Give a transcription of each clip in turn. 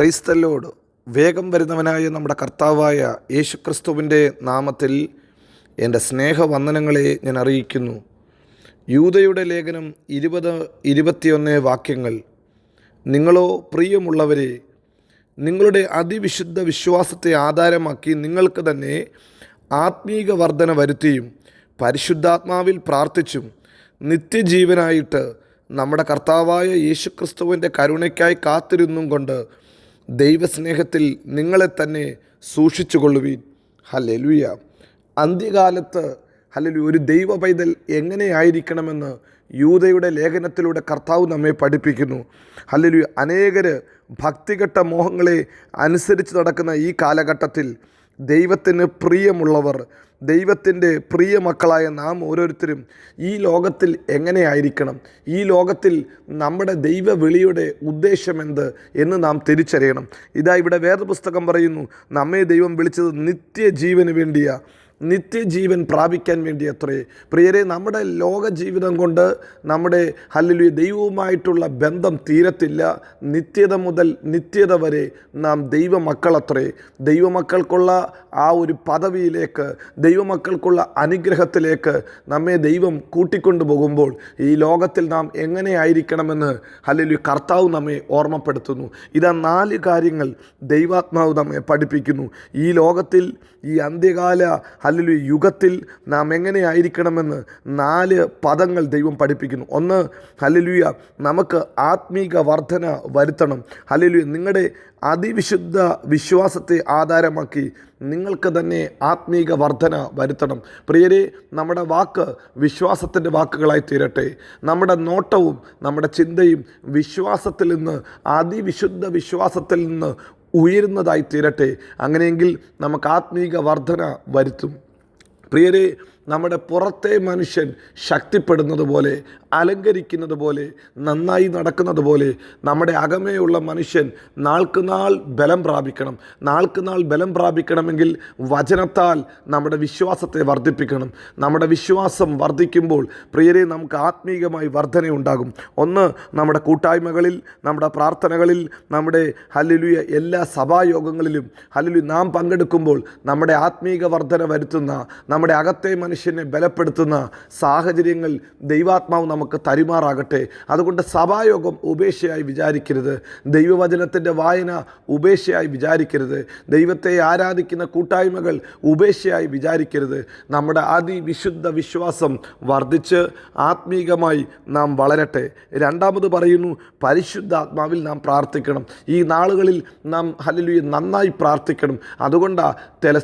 പ്രൈസ്തല്ലോട് വേഗം വരുന്നവനായ നമ്മുടെ കർത്താവായ യേശുക്രിസ്തുവിന്റെ നാമത്തിൽ എന്റെ സ്നേഹവന്ദനങ്ങളെ ഞാൻ അറിയിക്കുന്നു. യൂതയുടെ ലേഖനം ഇരുപത് ഇരുപത്തിയൊന്ന് വാക്യങ്ങൾ. നിങ്ങളോ പ്രിയമുള്ളവരെ നിങ്ങളുടെ അതിവിശുദ്ധ വിശ്വാസത്തെ ആധാരമാക്കി നിങ്ങൾക്ക് തന്നെ ആത്മീക വർധന വരുത്തിയും പരിശുദ്ധാത്മാവിൽ പ്രാർത്ഥിച്ചും നിത്യജീവനായിട്ട് നമ്മുടെ കർത്താവായ യേശുക്രിസ്തുവിന്റെ കരുണയ്ക്കായി കാത്തിരുന്നും കൊണ്ട് ദൈവസ്നേഹത്തിൽ നിങ്ങളെ തന്നെ സൂക്ഷിച്ചുകൊള്ളുവീൻ. ഹലലുയ അന്ത്യകാലത്ത് ഹല്ലേലൂയ ഒരു ദൈവ പൈതൽ എങ്ങനെയായിരിക്കണമെന്ന് യൂതയുടെ ലേഖനത്തിലൂടെ കർത്താവ് നമ്മെ പഠിപ്പിക്കുന്നു. ഹല്ലേലൂയ. അനേകർ ഭക്തിഘട്ട മോഹങ്ങളെ അനുസരിച്ച് നടക്കുന്ന ഈ കാലഘട്ടത്തിൽ ദൈവത്തിന് പ്രിയമുള്ളവർ ദൈവത്തിന്റെ പ്രിയ മക്കളായ നാം ഓരോരുത്തരും ഈ ലോകത്തിൽ എങ്ങനെയായിരിക്കണം? ഈ ലോകത്തിൽ നമ്മുടെ ദൈവവിളിയുടെ ഉദ്ദേശമെന്ത് എന്ന് നാം തിരിച്ചറിയണം. ഇതാ ഇവിടെ വേദപുസ്തകം പറയുന്നു നമ്മെ ദൈവം വിളിച്ചത് നിത്യജീവന് വേണ്ടിയാ. നിത്യജീവൻ പ്രാപിക്കാൻ വേണ്ടി അത്രേ പ്രിയരെ നമ്മുടെ ലോക ജീവിതം കൊണ്ട് നമ്മുടെ ഹല്ലുലു ദൈവവുമായിട്ടുള്ള ബന്ധം തീരത്തില്ല. നിത്യത മുതൽ നിത്യത വരെ നാം ദൈവമക്കളത്രേ. ദൈവമക്കൾക്കുള്ള ആ ഒരു പദവിയിലേക്ക് ദൈവമക്കൾക്കുള്ള അനുഗ്രഹത്തിലേക്ക് നമ്മെ ദൈവം കൂട്ടിക്കൊണ്ടു പോകുമ്പോൾ ഈ ലോകത്തിൽ നാം എങ്ങനെയായിരിക്കണമെന്ന് ഹല്ലുലു കർത്താവ് നമ്മെ ഓർമ്മപ്പെടുത്തുന്നു. ഇതാ നാല് കാര്യങ്ങൾ ദൈവാത്മാവ് നമ്മെ പഠിപ്പിക്കുന്നു. ഈ ലോകത്തിൽ ഈ അന്ത്യകാല അല്ലെങ്കിൽ യുഗത്തിൽ നാം എങ്ങനെയായിരിക്കണമെന്ന് നാല് പദങ്ങൾ ദൈവം പഠിപ്പിക്കുന്നു. ഒന്ന് ഹലലുയ നമുക്ക് ആത്മീക വർധന വരുത്തണം. ഹലലുയ നിങ്ങളുടെ അതിവിശുദ്ധ വിശ്വാസത്തെ ആധാരമാക്കി നിങ്ങൾക്ക് തന്നെ ആത്മീക വർധന വരുത്തണം. പ്രിയരെ നമ്മുടെ വാക്ക് വിശ്വാസത്തിന്റെ വാക്കുകളായി തീരട്ടെ. നമ്മുടെ നോട്ടവും നമ്മുടെ ചിന്തയും വിശ്വാസത്തിൽ നിന്ന് അതിവിശുദ്ധ വിശ്വാസത്തിൽ നിന്ന് ഉയരുന്നതായി തീരട്ടെ. അങ്ങനെയെങ്കിൽ നമുക്ക് ആത്മീക വർധന വരുത്തും. പ്രിയരെ നമ്മുടെ പുറത്തെ മനുഷ്യൻ ശക്തിപ്പെടുന്നത് പോലെ അലങ്കരിക്കുന്നത് പോലെ നന്നായി നടക്കുന്നത് പോലെ നമ്മുടെ അകമേയുള്ള മനുഷ്യൻ നാൾക്ക് നാൾ ബലം പ്രാപിക്കണം. നാൾക്ക് നാൾ ബലം പ്രാപിക്കണമെങ്കിൽ വചനത്താൽ നമ്മുടെ വിശ്വാസത്തെ വർദ്ധിപ്പിക്കണം. നമ്മുടെ വിശ്വാസം വർദ്ധിക്കുമ്പോൾ പ്രിയരെ നമുക്ക് ആത്മീകമായി വർധനയുണ്ടാകും. ഒന്ന് നമ്മുടെ കൂട്ടായ്മകളിൽ നമ്മുടെ പ്രാർത്ഥനകളിൽ നമ്മുടെ ഹല്ലുലുയ എല്ലാ സഭായോഗങ്ങളിലും ഹല്ലുലു നാം പങ്കെടുക്കുമ്പോൾ നമ്മുടെ ആത്മീക വർധന വരുത്തുന്ന നമ്മുടെ അകത്തെ മനുഷ്യനെ ബലപ്പെടുത്തുന്ന സാഹചര്യങ്ങൾ ദൈവാത്മാവ് നമുക്ക് തരുമാറാകട്ടെ. അതുകൊണ്ട് സഭായോഗം ഉപേക്ഷയായി വിചാരിക്കരുത്. ദൈവവചനത്തിന്റെ വായന ഉപേക്ഷയായി വിചാരിക്കരുത്. ദൈവത്തെ ആരാധിക്കുന്ന കൂട്ടായ്മകൾ ഉപേക്ഷയായി വിചാരിക്കരുത്. നമ്മുടെ അതിവിശുദ്ധ വിശ്വാസം വർദ്ധിച്ച് ആത്മീകമായി നാം വളരട്ടെ. രണ്ടാമത് പറയുന്നു പരിശുദ്ധ ആത്മാവിൽ നാം പ്രാർത്ഥിക്കണം. ഈ നാളുകളിൽ നാം ഹല്ലേലൂയ നന്നായി പ്രാർത്ഥിക്കണം. അതുകൊണ്ടാണ് തെല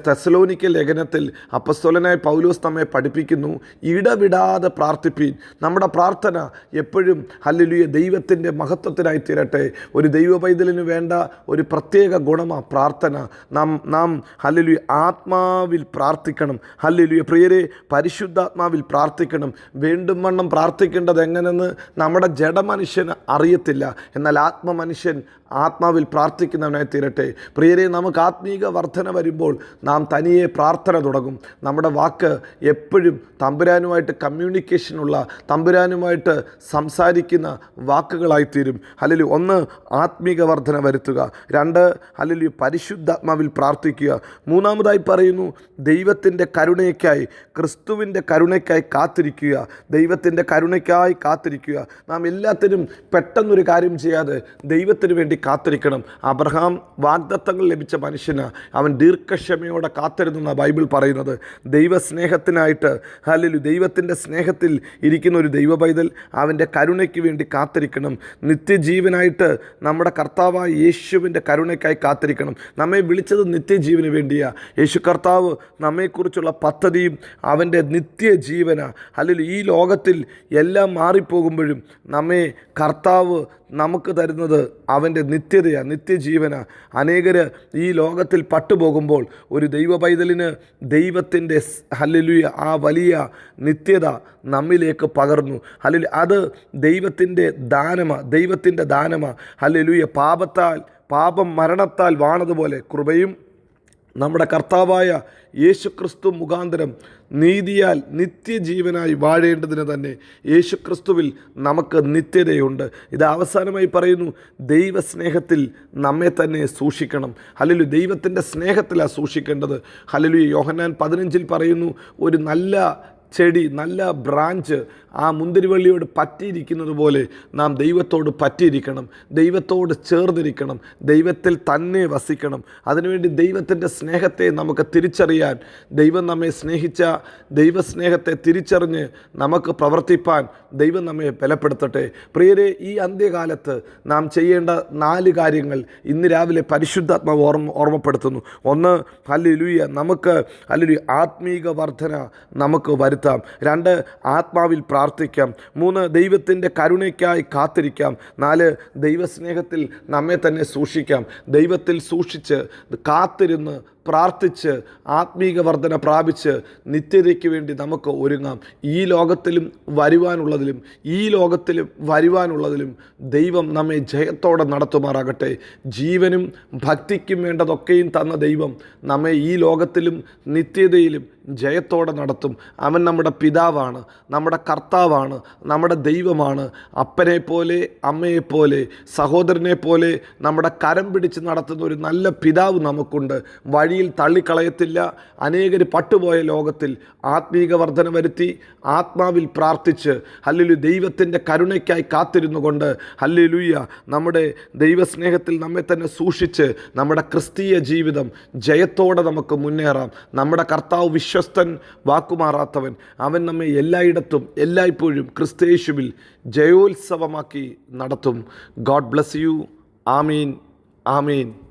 ലേഖനത്തിൽ അപ്പസ്തോലനായ പൗലോസ് നമ്മെ പഠിപ്പിക്കുന്നു. ഇടവിടാതെ പ്രാർത്ഥിപ്പീൻ. നമ്മുടെ പ്രാർത്ഥന എപ്പോഴും ഹല്ലേലൂയ ദൈവത്തിന്റെ മഹത്വത്തിനായി തീരട്ടെ. ഒരു ദൈവ പൈതലിന് വേണ്ട ഒരു പ്രത്യേക ഗുണമാണ് പ്രാർത്ഥന. നാം നാം ഹല്ലേലൂയ ആത്മാവിൽ പ്രാർത്ഥിക്കണം. ഹല്ലേലൂയ പ്രിയരെ പരിശുദ്ധാത്മാവിൽ പ്രാർത്ഥിക്കണം. വീണ്ടും വണ്ണം പ്രാർത്ഥിക്കേണ്ടത് എങ്ങനെയെന്ന് നമ്മുടെ ജഡമനുഷ്യന് അറിയത്തില്ല. എന്നാൽ ആത്മമനുഷ്യൻ ആത്മാവിൽ പ്രാർത്ഥിക്കുന്നവനായി തീരട്ടെ. പ്രിയരെ നമുക്ക് ആത്മീക വർധന വരുമ്പോൾ നാം തനിയെ പ്രാർത്ഥന തുടങ്ങും. നമ്മുടെ വാക്ക് എപ്പോഴും തമ്പുരാനുമായിട്ട് കമ്മ്യൂണിക്കേഷനുള്ള തമ്പുരാനുമായിട്ട് സംസാരിക്കുന്ന വാക്കുകളായിത്തീരും. അല്ലെങ്കിൽ ഒന്ന് ആത്മീക വർധന വരുത്തുക. രണ്ട് അല്ലെങ്കിൽ പരിശുദ്ധാത്മാവിൽ പ്രാർത്ഥിക്കുക. മൂന്നാമതായി പറയുന്നു ദൈവത്തിന്റെ കരുണയ്ക്കായി ക്രിസ്തുവിന്റെ കരുണയ്ക്കായി കാത്തിരിക്കുക. ദൈവത്തിന്റെ കരുണയ്ക്കായി കാത്തിരിക്കുക. നാം എല്ലാത്തിനും പെട്ടെന്നൊരു കാര്യം ചെയ്യാതെ ദൈവത്തിന് വേണ്ടി കാത്തിരിക്കണം. അബ്രഹാം വാഗ്ദത്തങ്ങൾ ലഭിച്ച മനുഷ്യന്. അവൻ ദീർഘക്ഷമയോടെ കാത്തിരുന്ന ബൈബിൾ പറയുന്നത്. ദൈവസ്നേഹത്തിനായിട്ട് അല്ലെങ്കിൽ ദൈവത്തിന്റെ സ്നേഹത്തിൽ ഇരിക്കുന്ന ഒരു ദൈവ പൈതൽ അവന്റെ കരുണയ്ക്ക് വേണ്ടി കാത്തിരിക്കണം. നിത്യജീവനായിട്ട് നമ്മുടെ കർത്താവായ യേശുവിന്റെ കരുണയ്ക്കായി കാത്തിരിക്കണം. നമ്മെ വിളിച്ചത് നിത്യജീവന് വേണ്ടിയാണ് യേശു കർത്താവ് നമ്മെക്കുറിച്ചുള്ള പദ്ധതിയും അവന്റെ നിത്യജീവന. അല്ലെങ്കിൽ ഈ ലോകത്തിൽ എല്ലാം മാറിപ്പോകുമ്പോഴും നമ്മെ കർത്താവ് നമുക്ക് തരുന്നത് അവന്റെ നിത്യതയാണ് നിത്യജീവന. അനേകർ ഈ ലോകത്തിൽ പട്ടുപോകുമ്പോൾ ഒരു ദൈവ പൈതലിന് ദൈവത്തിന്റെ ഹല്ലുയ ആ വലിയ നിത്യത നമ്മിലേക്ക് പകർന്നു. അല്ല അത് ദൈവത്തിന്റെ ദാനമ ദൈവത്തിന്റെ ദാനമ. ഹല്ലുയ പാപത്താൽ പാപം മരണത്താൽ വാണതുപോലെ കൃപയും നമ്മുടെ കർത്താവായ യേശുക്രിസ്തു മുഖാന്തരം നീതിയാൽ നിത്യജീവനായി വാഴേണ്ടതിന് തന്നെ യേശുക്രിസ്തുവിൽ നമുക്ക് നിത്യതയുണ്ട്. ഇത് അവസാനമായി പറയുന്നു ദൈവസ്നേഹത്തിൽ നമ്മെ തന്നെ സൂക്ഷിക്കണം. ഹലലു ദൈവത്തിന്റെ സ്നേഹത്തിലാണ് സൂക്ഷിക്കേണ്ടത്. ഹലലു യോഹന്നാൻ പതിനഞ്ചിൽ പറയുന്നു ഒരു നല്ല ചെടി നല്ല ബ്രാഞ്ച് ആ മുന്തിരിവള്ളിയോട് പറ്റിയിരിക്കുന്നത് പോലെ നാം ദൈവത്തോട് പറ്റിയിരിക്കണം ദൈവത്തോട് ചേർന്നിരിക്കണം ദൈവത്തിൽ തന്നെ വസിക്കണം. അതിനുവേണ്ടി ദൈവത്തിന്റെ സ്നേഹത്തെ നമുക്ക് തിരിച്ചറിയാൻ ദൈവം നമ്മെ സ്നേഹിച്ച ദൈവസ്നേഹത്തെ തിരിച്ചറിഞ്ഞ് നമുക്ക് പ്രവർത്തിപ്പാൻ ദൈവം നമ്മെ ബലപ്പെടുത്തട്ടെ. പ്രിയരെ ഈ അന്ത്യകാലത്ത് നാം ചെയ്യേണ്ട നാല് കാര്യങ്ങൾ ഇന്ന് രാവിലെ പരിശുദ്ധാത്മാവ് ഓർമ്മ ഓർമ്മപ്പെടുത്തുന്നു. ഒന്ന് ഹല്ലേലൂയ നമുക്ക് അല്ലൊരു ആത്മീക വർധന നമുക്ക് വരുത്താം രണ്ട് ആത്മാവിൽ പ്രാർത്ഥിക്കാം. മൂന്ന് ദൈവത്തിന്റെ കരുണയ്ക്കായി കാത്തിരിക്കാം. നാല് ദൈവസ്നേഹത്തിൽ നമ്മെ തന്നെ സൂക്ഷിക്കാം. ദൈവത്തിൽ സൂക്ഷിച്ച് കാത്തിരുന്ന് പ്രാർത്ഥിച്ച് ആത്മീക വർധന പ്രാപിച്ച് നിത്യതയ്ക്ക് വേണ്ടി നമുക്ക് ഒരുങ്ങാം. ഈ ലോകത്തിലും വരുവാനുള്ളതിലും ഈ ലോകത്തിലും വരുവാനുള്ളതിലും ദൈവം നമ്മെ ജയത്തോടെ നടത്തുമാറാകട്ടെ. ജീവനും ഭക്തിക്കും വേണ്ടതൊക്കെയും തന്ന ദൈവം നമ്മെ ഈ ലോകത്തിലും നിത്യതയിലും ജയത്തോടെ നടത്തും. അവൻ നമ്മുടെ പിതാവാണ് നമ്മുടെ കർത്താവാണ് നമ്മുടെ ദൈവമാണ്. അപ്പനെ പോലെ അമ്മയെ പോലെ സഹോദരനെ പോലെ നമ്മുടെ കരം പിടിച്ച് നടത്തുന്ന ഒരു നല്ല പിതാവ് നമുക്കുണ്ട്. വഴിയിൽ തള്ളിക്കളയത്തില്ല. അനേകർ പട്ടുപോയ ലോകത്തിൽ ആത്മീക വർധന വരുത്തി ആത്മാവിൽ പ്രാർത്ഥിച്ച് ഹല്ലുലു ദൈവത്തിന്റെ കരുണയ്ക്കായി കാത്തിരുന്നു കൊണ്ട് ഹല്ലുലുയ്യ നമ്മുടെ ദൈവസ്നേഹത്തിൽ നമ്മെ തന്നെ സൂക്ഷിച്ച് നമ്മുടെ ക്രിസ്തീയ ജീവിതം ജയത്തോടെ നമുക്ക് മുന്നേറാം. നമ്മുടെ കർത്താവ് വിശ്വസ്തൻ വാക്കുമാറാത്തവൻ. അവൻ നമ്മെ എല്ലായിടത്തും എല്ലായ്പ്പോഴും ക്രിസ്തേശുവിൽ ജയോത്സവമാക്കി നടത്തും. God bless you. Amin. Amin.